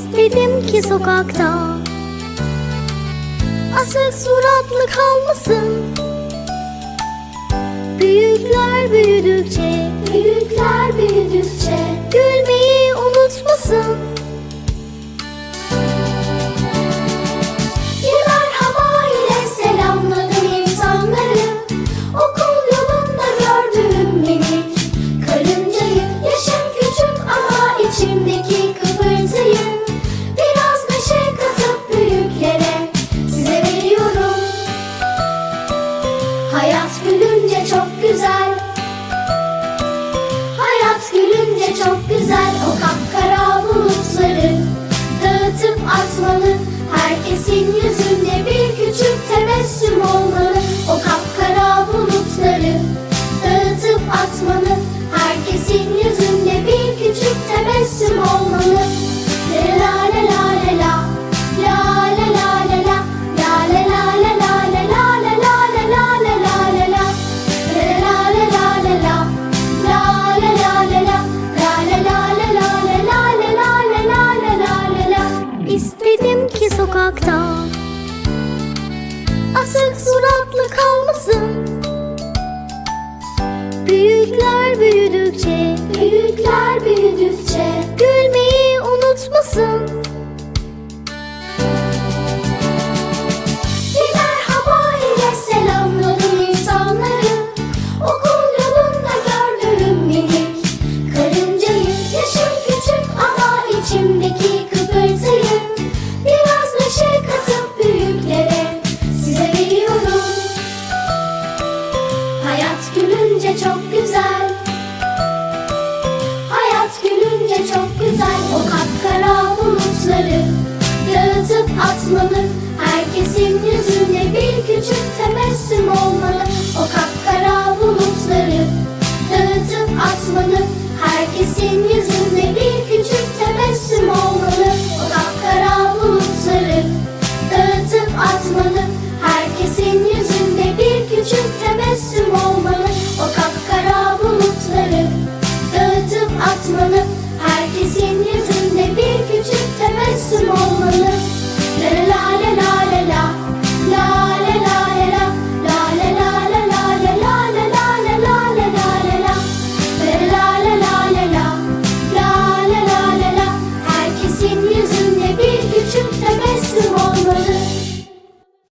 istedim ki sokakta. Asık suratlı kalmasın. Büyükler büyüdükçe büyük güzel o kapkara bulutları Dağıtıp atmalı herkesin istedim ki sokakta Asık suratlı kalmasın. Büyükler büyüdükçe Büyükler büyüdükçe güzel o kapkara bulutları Dağıtıp atmalı